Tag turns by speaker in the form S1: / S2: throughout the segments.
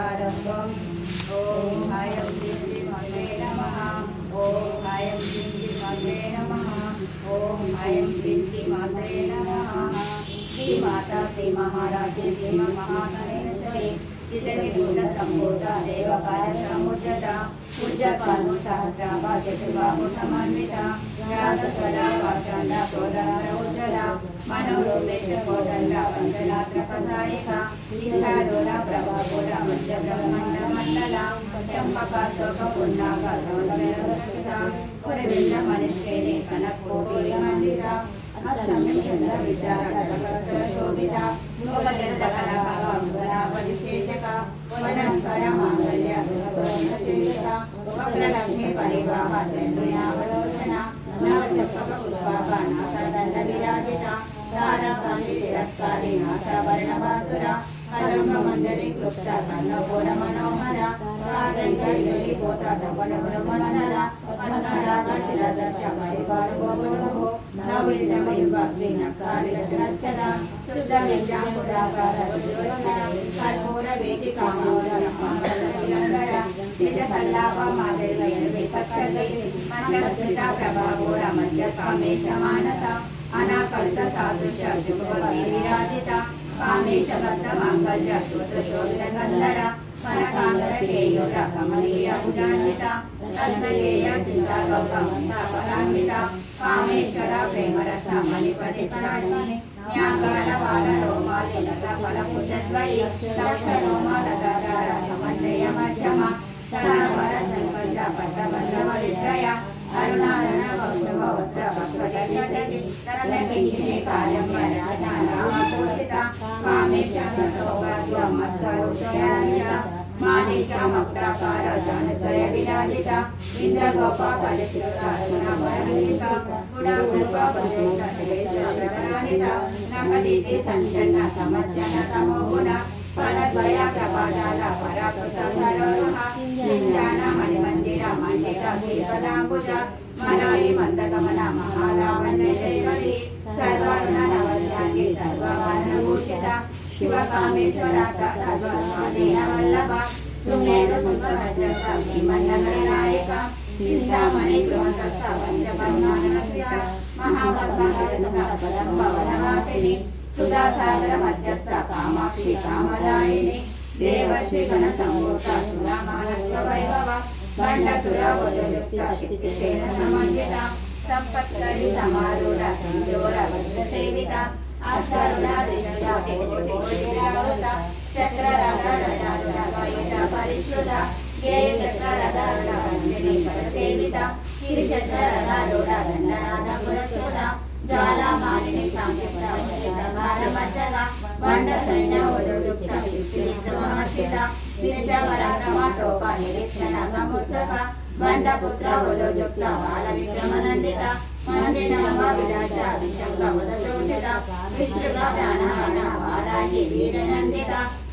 S1: ప్రారంభం ఓం హాయం శ్రీ శ్రీమతే నమ ఓం హాయం శ్రీ శ్రీమతే నమ ఓం హాయం శ్రీ శ్రీమతే నమ శ్రీ మాతా శ్రీ మహారాజే శ్రీ సంభూత దేవకాల సముద్రత పూజ్యపాను సహస్రాభ చతుర్బాహు సమన్విత రాగస్వర వాచండ కోదండ
S2: కోదండ
S1: వందనాత్ర ఇంద్రాడోల మధ్య మండల చంపక శోక పున్నాక సౌందర్య
S2: కురవింద మనిశ్రేణి
S1: కనకోటి మండిత
S2: అష్టమి చంద్ర విచార శోభిత
S1: ముఖ చంద్ర కనకాల విశేషక వదనస్వర మాంగళ్య వక్రలక్ష్మి పరివాహ చంద్రయావలోచన నవచప్పక పుష్పాక నాసదండ విరాజిత తారాకాంతి తిరస్కారి నాసాభరణ వాసుర కదంబ మంజరి క్లుప్త మనోహర కాదంగలి పోత తపన బ్రహ్మణల పద్మరాజ శిలదర్శ పరిపాడు నవేంద్రమయుగ శ్రీ నక్కారి లక్షణచ్చల శుద్ధ విద్యాంకురాకార కర్పూర వేటి కామూర మంగళ నిజ సల్లాప మాదిరి విపక్షి మంగళ ప్రభావోర మధ్య కామేశ మానస అనాకల్త కామేశ బద్ధ మాంగళ్య సూత్ర శోభిత గంధర కమలీయ ఉదాన్విత రత్నగేయ చింతా పరాన్విత కామేశ్వర ప్రేమరత్న మణిపతి సరాస్ని న్యాగాల వాల రోమాలి లత ఫలపుజద్వయి లక్ష్మ రోమాలత సమన్వయ మధ్యమ
S2: ధనవర సంకల్ప పట్టబంధవలిద్రయ అరుణారణ వౌష్ణవ వస్త్ర వస్త్రజటి రత్నకింకిని కార్యం రామపోషిత
S1: కామేశ్వర సౌభాగ్య మధ్వరుషయాన్విత
S2: మాణిక్య మక్టాకార జానద్వయ విరాజిత
S1: سمجن تم گرد پرندا بھوج مرائی مند گمن مہانا جگہ سرو نو جگہ سروشت شیو کامیشن و వల్లభ సుమేరు సుఖరజస శ్రీమన్నగరనాయక
S2: చింతామణి గృహస్థ పంచపర్మానస్య మహాపద్మవనవాసిని
S1: సుధాసాగర మధ్యస్థ కామాక్షి కామదాయిని దేవశ్రీ గణ సంభూత సురామానత్వ వైభవ బండసుర వదులుక్త శక్తిసేన సమన్విత సంపత్కరి సమారూఢ సంజోర వజ్ర సేవిత అశ్వరుణ దిశ కోటి కోటిరావృత చక్రరథ రథాసురవయుత పరిశ్రుత గేయ చక్రరథ వంజని పరసేవిత గిరి చక్రరథారూఢ దండనాథ పురస్కృత జ్వాలామాలిని కాంక్షిత బండ సైన్య ఉదుక్త విక్రమహర్షిత విరజవరాక్రమ టోక నిరీక్షణ సముద్రక బండ పుత్ర ఉదుక్త బాల విక్రమనందిత మందిన విరాజ విశంగ ఉదశోషిత విశ్రుత ప్రాణహరణ వారాహి వీరనందిత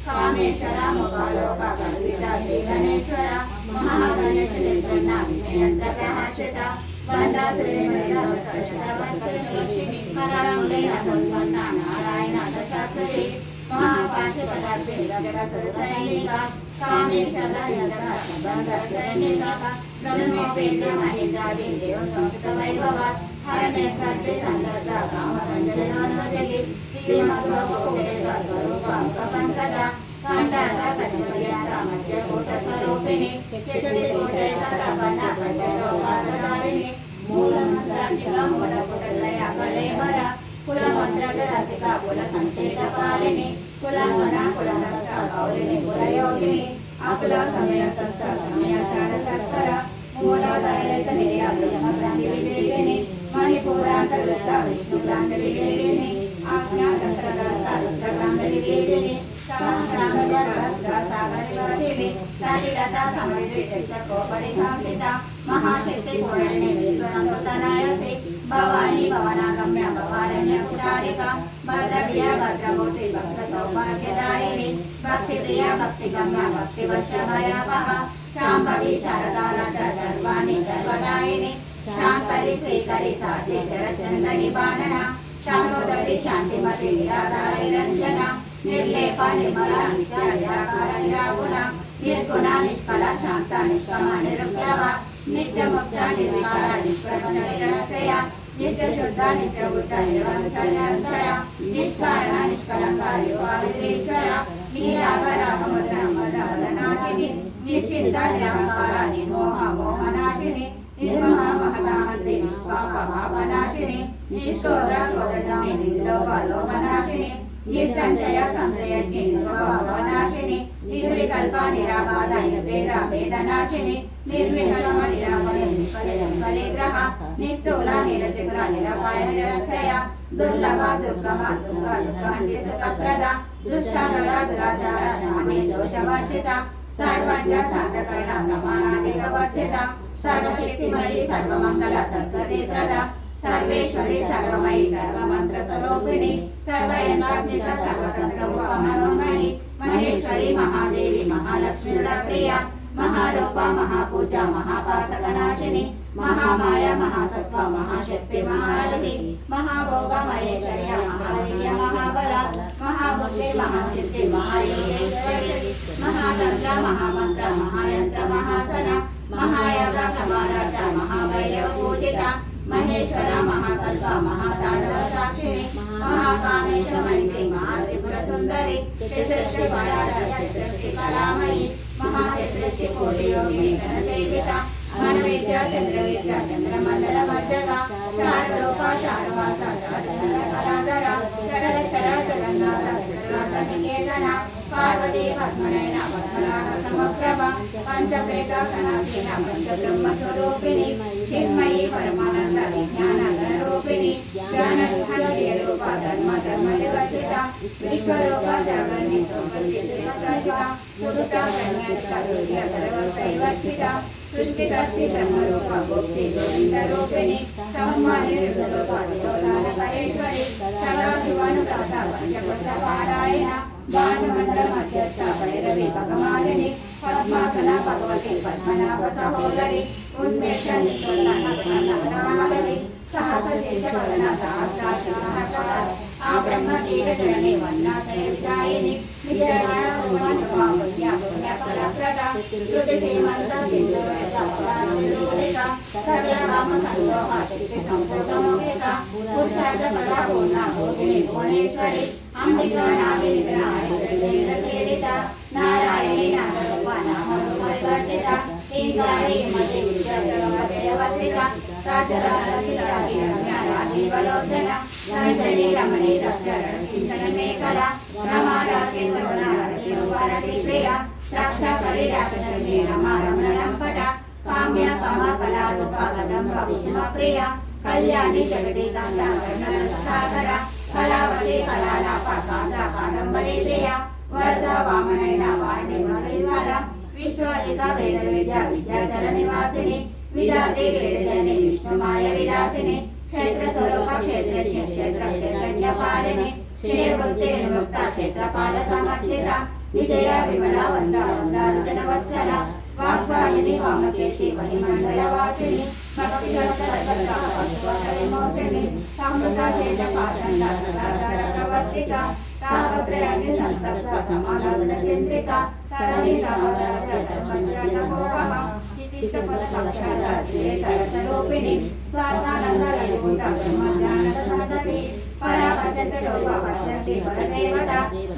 S1: కామేశ్వర ముఖాలోక కల్పిత శ్రీ గణేశ్వర మహాగణేశ ప్రహర్షిత నారాయణ కామేశ్వర బ్రహ్మోపేంద్ర మహేంద్రాది దేవ సంస్కృత వైభవ హరణేత్రాద్రి సందర్భ కామ సంజలనోజగి శ్రీమద్భగవేద స్వరూప పంకద కాండాత కన్యత మధ్యకూట స్వరూపిణి
S2: చతురి కోటేతర బండ పంచలో పాదధారిణి
S1: మూలమంత్రాంతిక మూలపుటలయ కళేవర కులమంత్రక రసిక కుల సంకేత పాలిని కులమన కులదస్త గౌరిని కులయోగిని అకుల సమయ సస్త సమయాచార తత్పర మూలాధారిత మహాశక్తి పూరణి విశ్వనంతనాయసి భవానీ భవనాగమ్య భవారణ్య కుటారిక భద్రప్రియ భద్రమూర్తి భక్త సౌభాగ్యదాయిని భక్తి ప్రియ భక్తి గమ్య భక్తి వశ్య భయాపహ శాంభవి శారదాలత సర్వాణి సర్వదాయిని
S2: శాంకరి శ్రీకరి సాధ్య చరచంద్రని
S1: బాణన శాంతోదరి శాంతిమతి నిరాధారి రంజన నిర్లేప నిర్మల నిత్య నిరాకార నిరాగుణ నిర్గుణ నిష్కళ శాంత నిష్కమ నిరుప్లవ నిత్య ముక్త నిర్వికార నిష్ప్రపంచ నిరస్య నిత్య శుద్ధ నిత్య బుద్ధ నిరంతర నిరంతర నిష్కారణ నిష్కలంక యోగేశ్వర నీరాగ రాగమద మద మదనాశిని నిశ్చింత నిరాకార నిర్మోహ మోహనాశిని నిర్మహ మహదాహంతి నిష్పాప పాపనాశిని నిష్క్రోధ క్రోధజామి నిర్లోక లోమనాశిని నిస్సంశయ సంశయ నిర్భవనాశిని నిర్వికల్ప నిరాబాధ నిర్భేద భేదనాశిని నిర్వికల్ప నిరామయ నిష్ఫలిగ్రహ నిస్థూల నిరచకుర నిరపాయ నిరచయ దుర్లభ దుర్గమ దుర్గ దుఃఖంతి సుఖప్రద దుష్టాగల దురాచార శామి దోషవర్జిత సర్వంగ సంప్రకరణ సమానాధిక వర్జిత సర్వశక్తిమయి సర్వమంగళ సద్గతి ప్రద సర్వేశ్వరి సర్వమయి సర్వమంత్ర స్వరూపిణి సర్వయంత్రాత్మిక సర్వతంత్ర మనోమయి మహేశ్వరి మహాదేవి మహాలక్ష్మి ప్రియ మహారూప మహాపూజ మహాపాతక నాశిని మహామాయ మహాసత్వ మహాశక్తి మహారథి మహాభోగ మహేశ్వర్య మహావీర్య మహాబల మహాబుద్ధి మహాసిద్ధి మహాయోగేశ్వరి మహాతంత్ర మహామంత్ర మహాయంత్ర మహాసన మహాయోగ మహారాజ మహాభైరవ పూజిత మహేశ్వర మహాకల్ప మహాతాండవ సాక్షిని మహాకామేశ మనిషి మహాత్రిపుర సుందరి చతురశ్రీ చతురశ్రీ కళామయి మహాచతురశ్రీ కోటియోగిని ఘనసేవిత గణసేవిత మన విద్య చంద్ర విద్య చంద్రమండల మధ్యగా చారులోక చారువాస చారుచంద్ర కళాధర చడలచర చలంగాధ చతురాత నికేతన పార్వతీ పద్మనైన పద్మనాథ సమప్రభ పంచప్రేత సనాసీన పంచబ్రహ్మ స్వరూపిణి గణరూపిణి జ్ఞాన రూప ధర్మ ధర్మ వివర్జిత
S2: విశ్వరూప జగన్ని సౌకర్య శ్రీమతిక
S1: సురుత ప్రజ్ఞాత హృదయ సర్వసైవర్చిత సృష్టికర్తి బ్రహ్మరూప గోప్తి గోవింద రూపిణి సంహారి రుద్రరూప తిరోధాన పరేశ్వరి సదా శివాను ప్రాత పంచపుత్ర పారాయణ బాణమండల మధ్యస్థ భైరవి భగమాలిని పద్మాసన భగవతి పద్మనాభ సహోదరి ఉన్మేష నిత్యుల్లాలి సహస్ర శేష వదన సహస్రాశి సహస్ర ఆ బ్రహ్మ తీర జనని వన్నాశయదాయిని ఫలప్రద శృతి శ్రీమంత సింధు సకల రామ సంతోహ శక్తి సంపూర్ణమోహిత
S2: పురుషార్థ ఫల పూర్ణ భోగిని భువనేశ్వరి
S1: అంబికా నాగిని గ్రహ సేవిత నారాయణి నాగరూప నామరూప వివర్జిత ఇంకారి మతి విద్యవర్జిత
S2: రాజీవలోచన
S1: రమణి రస్యరణ మేకల రమారాకేంద్రవరతి ప్రియ రక్షకరి రాక్షసి రమణంపట కామ్య కమ ప్రియ కళ్యాణి జగతి కళావతి కళాలాప కాంత కాదంబరి ప్రియ వరద వామనైన వారిని మగలివాల విశ్వాధిక వేద విద్య విద్యాచల నివాసిని విధాతే వేదజని విష్ణుమాయ విలాసిని క్షేత్ర స్వరూప క్షేత్రజ్ఞ క్షేత్ర క్షేత్రజ్ఞ పాలిని క్షేవృత్తి విముక్త క్షేత్రపాల సమర్చిత విజయ విమల వంద వందార్జన వత్సల
S2: వాగ్వాహిని వామకేశి మహిమండల వాసిని
S1: భక్తి విమోచని సమృత శేష పాషండ సదాచార ప్రవర్తిక తాపత్రయాన్ని సంతప్త సమానాదన చంద్రిక తరణి స్వరూపిణి స్వార్థానంద లఘుభూత బ్రహ్మజ్ఞానద సంతతి పరాపచంత లోప పచ్చంతి పరదేవత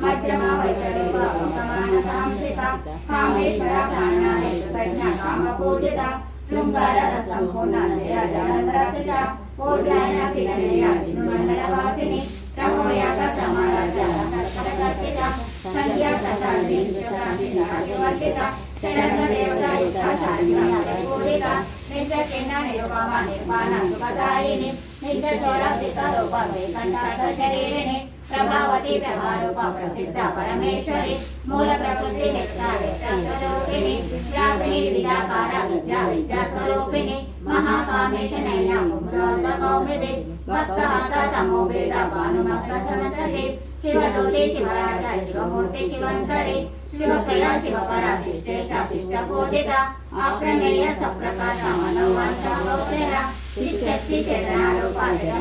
S1: మధ్యమా వైఖరూప ఉపమాన సాంసిక కామేశ్వర ప్రాణాయ కృతజ్ఞ కామ పూజిత శృంగార సంపూర్ణ జయ జగద్రచిత కోడ్యాన పిలనయ విష్ణుమండల వాసిని రమోయాగ ప్రమారాజ కర్కట సంధ్యా ప్రసాది విశ్వశాంతి సాగివర్జిత సుఖదాయిని నిత్య చోర రూప శ్రీకంఠార్థ శరీరిణి ప్రభావతి ప్రభారూప ప్రసిద్ధ పరమేశ్వరి మూల ప్రకృతి వ్యక్త స్వరూపిణి వ్యాపిని విధాకార విద్యా విద్యా స్వరూపిణి
S2: మహాకామేశ నైన కుముదోత కౌమిది భక్తహాట తమో భేద భానుమగ్న సంతతి
S1: శివదూతి శివరాజ శివమూర్తి శివంకరి శివప్రియ శివపరాశిష్టే శాశిష్ట పూజిత అప్రమేయ సప్రకాశ మనోవాంఛాగోచర చిత్తక్తి చేతనారూపాధిక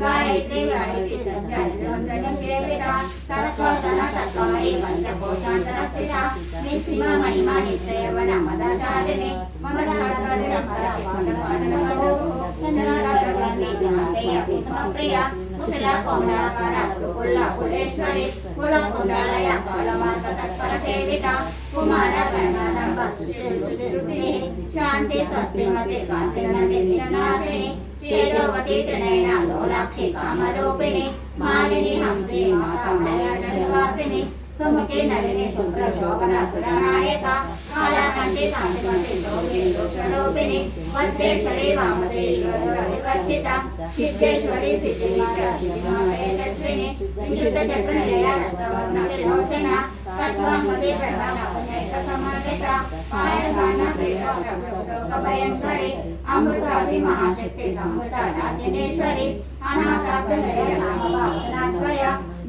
S1: గాయత్రి గాయత్రి సంజని సేవిత తత్వసన తత్వమయి నిస్సిమ మహిమ నిత్యవన మదశాలిని మదహారి ప్రియ కుశల కోమలాకార కుల కులేశ్వరి కుల కుండలయ కాలమాత తత్పర సేవిత కుమార గణనాథ శాంతి స్వస్తిమతి కాంతినది వినాశిని తేజోవతి త్రినయన లోలాక్షి కామరూపిణి మాలిని హంసి మాతమయ నివాసిని సుముఖి నలిని శుభ్ర శోభన సురనాయక కాళాకంఠి కాంతిమతి వజ్రేశ్వరి వివర్చిత సిద్ధేశ్వరి విశుద్ధ చక్ర నిలయ రక్తవర్ణ విమోచన ప్రణామేక సమర్పిత పాయసాన ప్రేత భయంకరి అమృతాది మహాశక్తి సముద్ర నాట్యనేశ్వరి అనాథాబ్ద నిలయ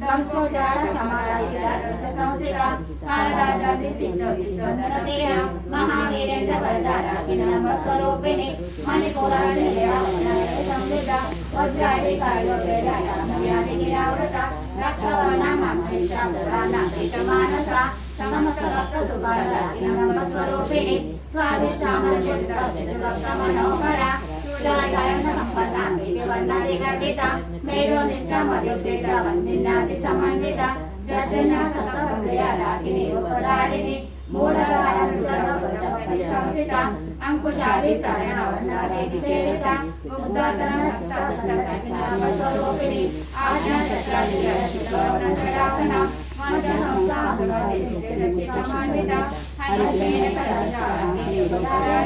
S2: దంసోచార కమలాది రస సంసిత కాలరాజాది సిద్ధ సిద్ధోదర ప్రియ మహావీరేంద్ర వరదారాకి నమ స్వరూపిణి మణిపూరాది నిలయ సంవిత వజ్రాది కాయో వేదాది గిరావృత రక్తవర్ణ మాంసరాన పీఠ మానస
S1: సమస్త భక్త సుఖారాకి నమ స్వరూపిణి స్వాదిష్టామల చిత్ర చిత్రభక్త మనోహర చూడాలయన సంపన్న ప్రీతి వర్ణాది గర్విత సమన్విత సత రూపధారిణి సంస్థిత అంకుశాది ప్రాణ సేవిత ముగ్ధాతన హస్త స్వరూపిణి ఆజ్ఞా చక్రాది జడాసన
S2: พเจ้าทรงทราบโดยเด็ดเด็ดเด็ดสัมมาเนตาใ
S1: ห้อาเมนพระสัจจะเกตุได้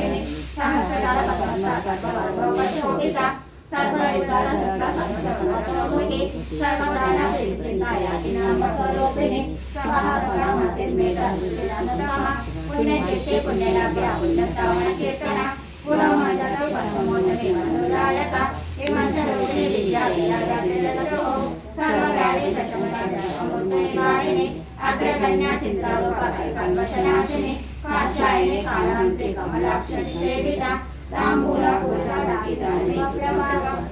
S1: สร้างสร้างปัจจัยปัจจัยเราพระเจ้าเนตาสัพเพอุตตรสัตตสัมปัสสะโลกุณิสัพพทานาสิสินายาตินามัสสะโลกุณิสัพพะสัมมาเตเมตาสุตินัตตมะปุณเณเจเตปุณเณนาภยาปุณณสาวนาเจตนาปุรามาจารปัสสโมชเนมโนรายกะเอมังสโลกุณิยาติยาติเตตาโต సర్వవ్యాధి ప్రశంసారిణి అగ్రగణ్య చిత్రరూప కల్మషనాశిని కాచాయిని కాళవంతి కమలాక్షి సేవిత తాంబూల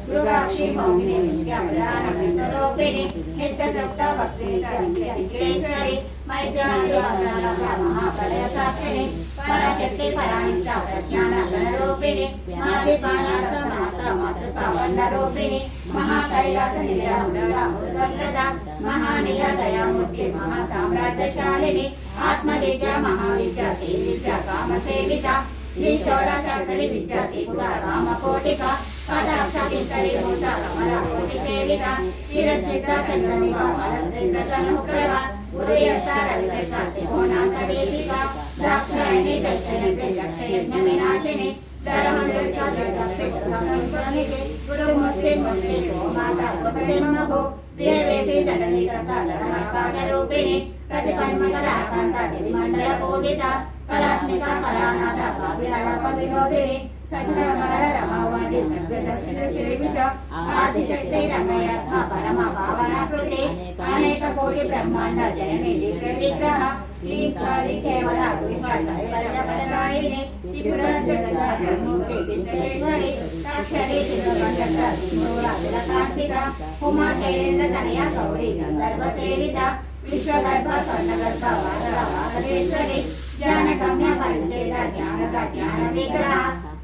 S1: మృగాక్షి మౌని విద్యామలానరూపిణి నిత్యతృప్త భక్తి లింగేశ్వరి మైత్రాది మహాప్రలయ సాక్షిని పరాశక్తి పరానిష్ట ప్రజ్ఞాన గణరూపిణి మాతృక వర్ణరూపిణి మహాకైలాస దయామూర్తి మహాసామ్రాజ్యశాలిని ఆత్మవిద్య మహావిద్య శ్రీ విద్య కామసేవిత శ్రీ షోడశాక్షరి విద్యా త్రిపుర రామకోటిక కటాక్షకింకరి మూట కమల కోటి సేవిత చిరసిద్ధ చంద్ర నివాస తనుప్రభ ఉదయస రవివర్గ త్రికోణాంతర దేవిక ద్రాక్షాయణి దక్షిణ దక్షయజ్ఞ వినాశిని గురుమూర్తి మూర్తి మాత గోపజన్మభో దేవేసి దండని రూపిణి ప్రతిపన్మకర కాంత దేవి మండల పూజిత కళాత్మిక కళానాథ కావ్యాలక వినోదిని సచనమర రమావాది సంస్కృత సేవిత
S2: ఆదిశక్తి రమయాత్మ పరమ భావనాకృతి అనేక కోటి బ్రహ్మాండ జనని దివ్య విగ్రహ
S1: లీకాలి కేవల గురుపాదాయిని త్రిపుర జగన్మూర్తి సిద్ధేశ్వరి సాక్షరి కాంచిత
S2: ఉమా శైలేంద్ర తనయ గౌరీ గంధర్వ సేవిత
S1: విశ్వగర్భ స్వర్ణగర్భ సర్వేశ్వరి జ్ఞానగమ్య పరిచేత జ్ఞానక జ్ఞాన విగ్రహ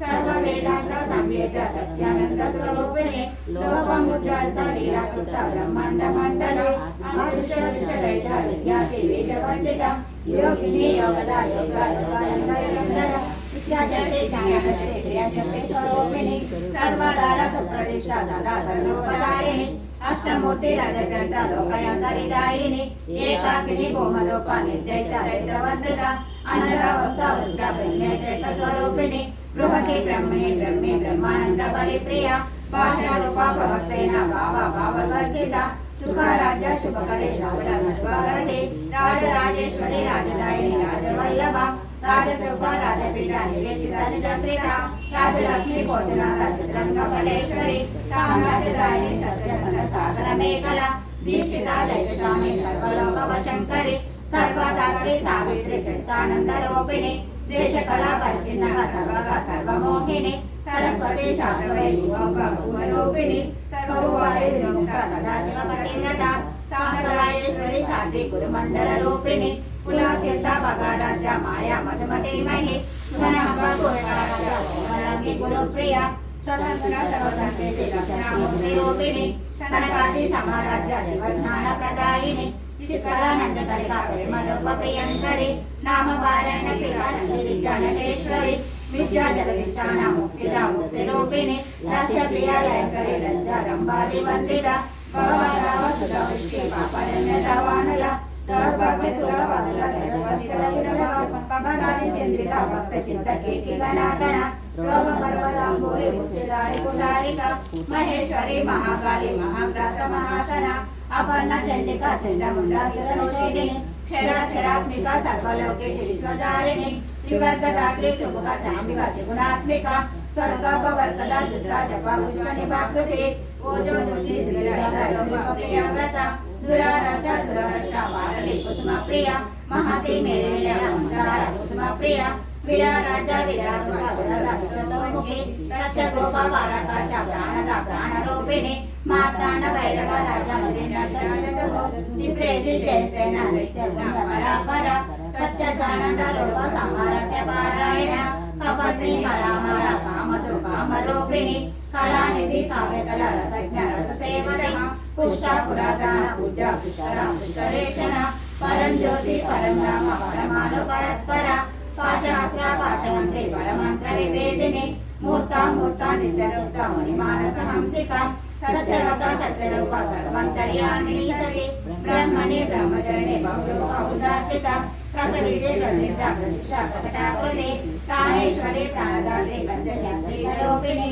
S1: సర్వ సంవేద సత్యానంద స్వరూపిణి లోపముద్రాంత లీలాకృత బ్రహ్మాండ మండల అదృశ్య దృశ్య విద్యాసి వేద వంచిత యోగిని యోగద యోగ యోగానందర విద్యాశక్తి జ్ఞానశక్తి క్రియాశక్తి స్వరూపిణి సర్వదార సుప్రతిష్ట సదా సర్వోపదారిణి అష్టమూర్తి రజగ్రంథ లోకయంత విదాయిని ఏకాకిని భూమరూప నిర్జయిత దైతవంతుత అన్నద వస్త వృద్ధ బ్రహ్మేత్రేత స్వరూపిణి బృహతి బ్రహ్మణి బ్రహ్మే బ్రహ్మానంద పరిప్రియ భాషా భవసేన భావ భావవర్జిత సుఖరాజ్య శుభకరే శ్రవణ స్వాగతి రాజరాజేశ్వరి రాజదాయిని రాజవల్లభ రాజద్రౌప రాజపీఠ నివేశిత నిజశ్రీత రాజలక్ష్మి భోజనాథ సామ్రాజ్యదాయిని సాగర దీక్షిత దైవస్వామి సర్వలోక వశంకరి సర్వదాత్రి సావిత్రి రూపిణి దేశ కళా సర్వగా సర్వమోహిని సరస్వతి శాస్త్రవై రూపిణి సర్వోపాయ సదాశివ పతివ్రత సాంప్రదాయేశ్వరి సాధ్వి గురుమండల రూపిణి కులాతీర్థ భగారాజ్య మాయా మధుమతి మహి సుగనహంబ కురకారాజ కోమలంగి గురుప్రియ స్వతంత్ర సర్వతంత్రి శ్రీ దక్షిణామూర్తి రూపిణి సనకాది సమారాజ్య శివజ్ఞాన ప్రదాయిని చిత్కరానంద కలిక ప్రేమరూప ప్రియంకరి నామ పారాయణ ప్రియానంది విద్యానటేశ్వరి విద్యా జగదిష్టాన ముక్తిద ముక్తి రూపిణి రస్య ప్రియ లయంకరి లంచారంబాది వందిత భగవదావ సుధ వృష్టి పాపరణ్య దవానుల దౌర్భాగ్యతుల వదల నిర్వదిత విరల పగగాది చంద్రిక భక్త చింత కేకి గణాగణ
S2: రోగ పర్వతాంబూరి ముచ్చిదారి కులారిక మహేశ్వరి మహాకాళి
S1: మహాగ్రాస మహాసన అపర్ణ చండిక చండముండాసురనిషేధిని క్షరాక్షరాత్మిక సర్వలోకేశ విశ్వధారిణి త్రివర్గదాత్రి సుముఖ త్రాంబిక త్రిగుణాత్మిక స్వర్గోపవర్గద దుర్గా జప పుష్ప నిపాకృతి ఓజో జ్యోతి ప్రియావ్రత దురారాశ దురారాశ వాడలి కుసుమ ప్రియ మహతి మేరియ మందార కుసుమ ప్రియ విరారాజ విరారుడ వరద విశ్వతోముఖి రసగోప వారకాశ ప్రాణద ప్రాణరూపిణి మార్తాండ భైరవ రాజ మదిరాజగో
S2: నిప్రేసి జయసేన పరాపర సత్యదానంద లోప సమరస్య పారాయణ కపత్రి కళామాల కామధు కామరూపిణి
S1: కళానిధి కావ్యకళ రసజ్ఞ రస రససేవద పుష్ట పురాతన పూజ పుష్కర పుష్కరేషణ పరం జ్యోతి పరం రామ పరమాను పరత్పర పాశమంత్రి పరమంత్ర వివేదిని మూర్త మూర్త నిత్యరూప్త ముని మానస హంసిక సత్యరత సత్యరూప సతి
S2: బ్రహ్మణి బహురూప
S1: ప్రసవితే ప్రతిష్ట ప్రతిష్ట ప్రాణేశ్వరి ప్రాణదాత్రి పంచచంద్రి రూపిణి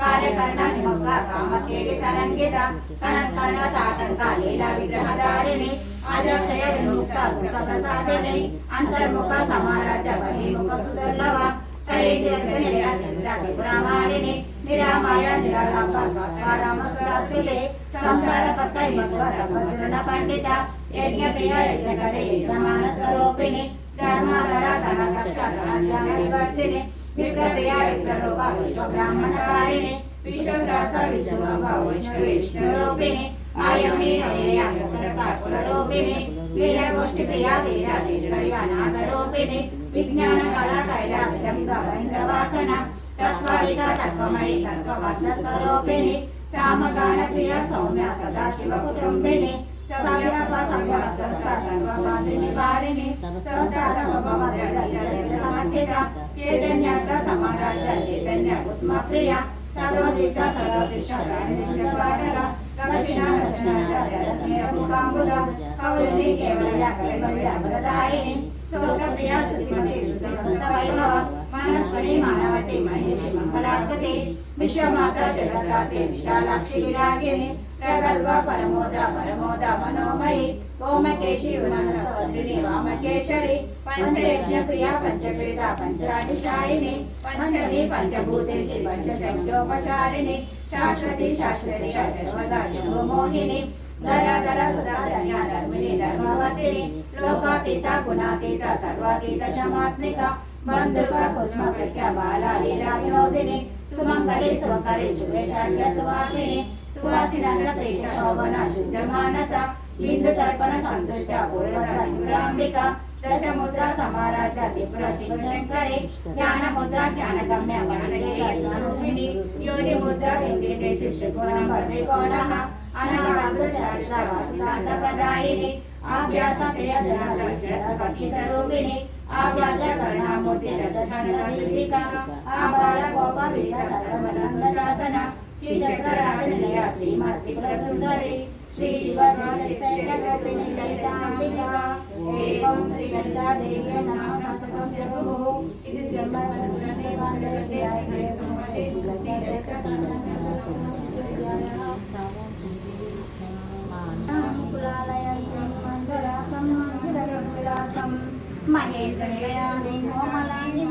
S1: కార్యకరణ నిమగ్న కామకేలి తరంగిత కనకన తాటంక లీల విగ్రహధారిణి అజక్షయ విముక్త భూత ప్రసాదిని అంతర్ముఖ సమారాజ్య బహిర్ముఖ సుదుర్లభ త్రిపురామాలిని నిరామాయ నిరాళంబ స్వత్వారామ సురాస్తులే సంసార పక్క విమత్వ సర్వజన పండిత యజ్ఞ ప్రియ యజ్ఞకర యజమాన స్వరూపిణి ధర్మాధర ధన కక్ష ధనాధ్యాన వివర్తిని విప్ర ప్రియ విప్రరూప విశ్వ బ్రాహ్మణకారిణి విశ్వవ్రాస విష్ణువంబ వైష్ణవ విష్ణురూపిణి ఆయోని నయేయ కుల రూపిణి వీరగోష్ఠి ప్రియ వీర వీరుడవి అనాథ రూపిణి విజ్ఞాన కళ కైల ప్రియ సంసార సమర్థిత
S2: చైతన్యాక చైతన్య
S1: పాటల కౌలిని కేవల వ్యాకరణ
S2: వైభవ మనస్వని మానవతి మహేషి మంగళాకృతి విశ్వమాత జగద్రాతి విశాలాక్షి విరాగిని
S1: ప్రగల్భ పరమోద పరమోద మనోమయి ఓమకేశి వజ్రిని వామకేశరి పంచయజ్ఞ ప్రియ పంచపీఠ పంచాదిశాయిని పంచమి పంచభూతేషి పంచశక్యోపచారిణి శాశ్వతి శాశ్వతి సర్వదా శంభుమోహిని ధరాధర సుధా ధన్య ధర్మిణి ధర్మవర్తిని లోకాతీత గుణాతీత సర్వాతీత శమాత్మిక బంధుక కుస్మ ప్రఖ్య బాల లీలా వినోదిని సుమంగళి సుకరి సురేషాఢ్య సువాసిని సువాసినంద ప్రీత శోభన శుద్ధ మానస బిందు తర్పణ సంతుష్ట పూర్వతాంబిక దశముద్ర సమారాధ్య త్రిపుర శివశంకరి జ్ఞాన ముద్ర జ్ఞానగమ్య వనదేయస్వరూపిణి యోని ముద్ర దిండి శిష్యకోణం భద్రికోణ అనవాగ్రదాయిని అభ్యాస రూపిణి ఆవ్యాజ కరుణామూర్తి రచన ఆబాల గోపాలిత సర్వనంద శాసన శ్రీ చక్రరాజ నిలయ శ్రీమతి సుందరి శ్రీ శివ రూపిణి లలితాంబిక
S2: ఏవం శ్రీ లలితా దేవి నమః సంస్కృతం
S1: శంభుః ఇది శ్రీమన్మనే వందే శ్రీ శ్రీ సుమతే కులాలయం మంగళాసం విలాసం महेन्द्रयानि कोमलानि